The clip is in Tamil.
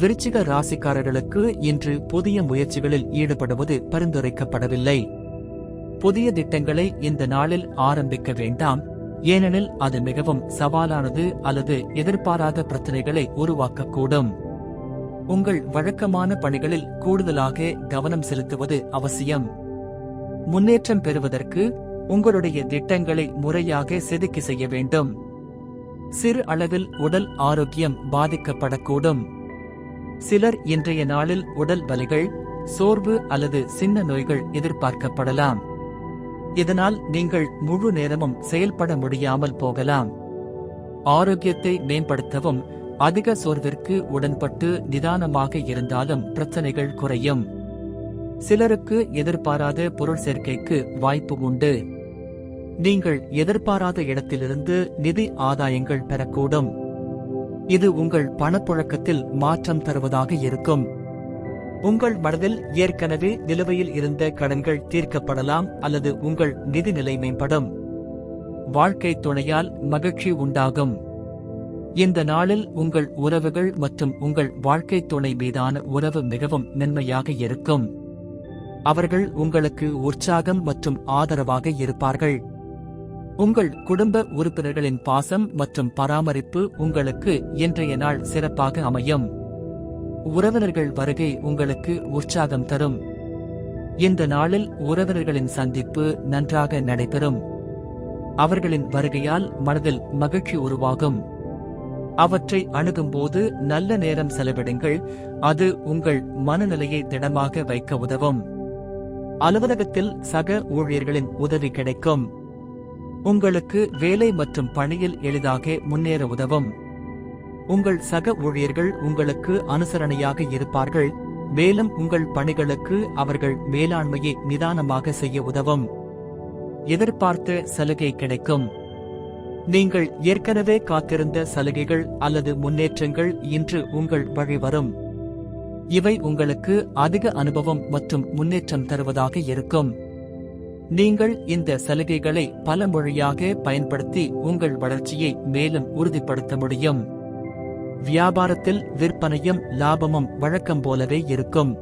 விருச்சிக ராசிக்காரர்களுக்கு இன்று புதிய முயற்சிகளில் ஈடுபடுவது பரிந்துரைக்கப்படவில்லை. புதிய திட்டங்களை இந்த நாளில் ஆரம்பிக்க வேண்டாம். ஏனெனில் அது மிகவும் சவாலானது அல்லது எதிர்பாராத பிரச்சனைகளை உருவாக்கக்கூடும். உங்கள் வழக்கமான பணிகளில் கூடுதலாக கவனம் செலுத்துவது அவசியம். முன்னேற்றம் பெறுவதற்கு உங்களுடைய திட்டங்களை முறையாக செதுக்கி செய்ய வேண்டும். சிறு அளவில் உடல் ஆரோக்கியம் பாதிக்கப்படக்கூடும். சிலர் இன்றைய நாளில் உடல் வலிகள் சோர்வு அல்லது சின்ன நோய்கள் எதிர்பார்க்கப்படலாம். இதனால் நீங்கள் முழு நேரமும் செயல்பட முடியாமல் போகலாம். ஆரோக்கியத்தை மேம்படுத்தவும் அதிக சோர்விற்கு உடன்பட்டு நிதானமாக இருந்தாலும் பிரச்சனைகள் குறையும். சிலருக்கு எதிர்பாராத பொருள் சேர்க்கைக்கு வாய்ப்பு உண்டு. நீங்கள் எதிர்பாராத இடத்திலிருந்து நிதி ஆதாயங்கள் பெறக்கூடும். இது உங்கள் பணப்புழக்கத்தில் மாற்றம் தருவதாக இருக்கும். உங்கள் மனதில் ஏற்கனவே நிலுவையில் இருந்த கடன்கள் தீர்க்கப்படலாம் அல்லது உங்கள் நிதி நிலை மேம்படும். வாழ்க்கை துணையால் மகிழ்ச்சி உண்டாகும். இந்த நாளில் உங்கள் உறவுகள் மற்றும் உங்கள் வாழ்க்கை துணை மீதான உறவு மிகவும் மென்மையாக இருக்கும். அவர்கள் உங்களுக்கு உற்சாகம் மற்றும் ஆதரவாக இருப்பார்கள். உங்கள் குடும்ப உறுப்பினர்களின் பாசம் மற்றும் பராமரிப்பு உங்களுக்கு இன்றைய நாள் சிறப்பாக அமையும். உறவினர்கள் வருகை உங்களுக்கு உற்சாகம் தரும். இந்த நாளில் உறவினர்களின் சந்திப்பு நன்றாக நடைபெறும். அவர்களின் வருகையால் மனதில் மகிழ்ச்சி உருவாகும். அவற்றை அணுகும்போது நல்ல நேரம் செலவிடுங்கள். அது உங்கள் மனநிலையை திடமாக வைக்க உதவும். அலுவலகத்தில் சக ஊழியர்களின் உதவி கிடைக்கும். உங்களுக்கு வேலை மற்றும் பணியில் எளிதாக முன்னேற உதவும். உங்கள் சக ஊழியர்கள் உங்களுக்கு அனுசரணையாக இருப்பார்கள். மேலும் உங்கள் பணிகளுக்கு அவர்கள் மேலாண்மையை நிதானமாக செய்ய உதவும். எதிர்பார்த்த சலுகை கிடைக்கும். நீங்கள் ஏற்கனவே காத்திருந்த சலுகைகள் அல்லது முன்னேற்றங்கள் இன்று உங்கள் வழி வரும். இவை உங்களுக்கு அதிக அனுபவம் மற்றும் முன்னேற்றம் தருவதாக இருக்கும். நீங்கள் இந்த சலுகைகளை பல மொழியாக பயன்படுத்தி உங்கள் வளர்ச்சியை மேலும் உறுதிப்படுத்த முடியும். வியாபாரத்தில் விற்பனையும் லாபமும் வழக்கம் போலவே இருக்கும்.